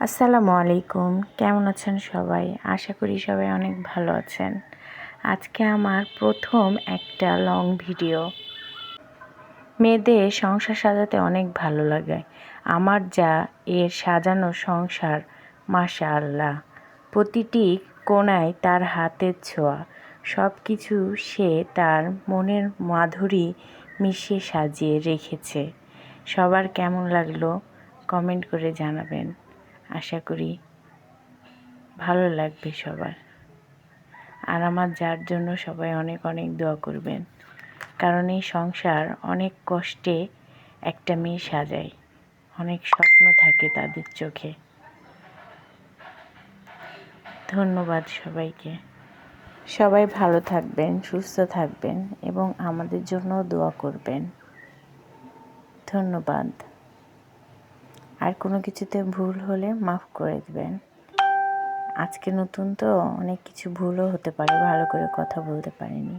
আসসালামু আলাইকুম। কেমন আছেন সবাই? আশা করি সবাই অনেক ভালো আছেন। আজকে আমার প্রথম একটা লং ভিডিও মেয়েদের সংসার সাজাতে অনেক ভালো লাগে। আমার যা এর সাজানো সংসার মাশা আল্লাহ প্রতিটি কোনায় তার হাতের ছোঁয়া। সব কিছু সে তার মনের মাধুরী মিশিয়ে সাজিয়ে রেখেছে। সবার কেমন লাগল? কমেন্ট করে জানাবেন। আশা করি ভালো লাগবে সবার। আর আমার যার জন্য সবাই অনেক অনেক দোয়া করবেন। কারণ এই সংসার অনেক কষ্টে একটা মেয়ে সাজায়। অনেক স্বপ্ন থাকে তাদের চোখে। ধন্যবাদ সবাইকে। সবাই ভালো থাকবেন, সুস্থ থাকবেন এবং আমাদের জন্য দোয়া করবেন। ধন্যবাদ। আর কোনো কিছুতে ভুল হলে মাফ করে দেবেন। আজকে নতুন তো অনেক কিছু ভুলও হতে পারে, ভালো করে কথা বলতে পারিনি।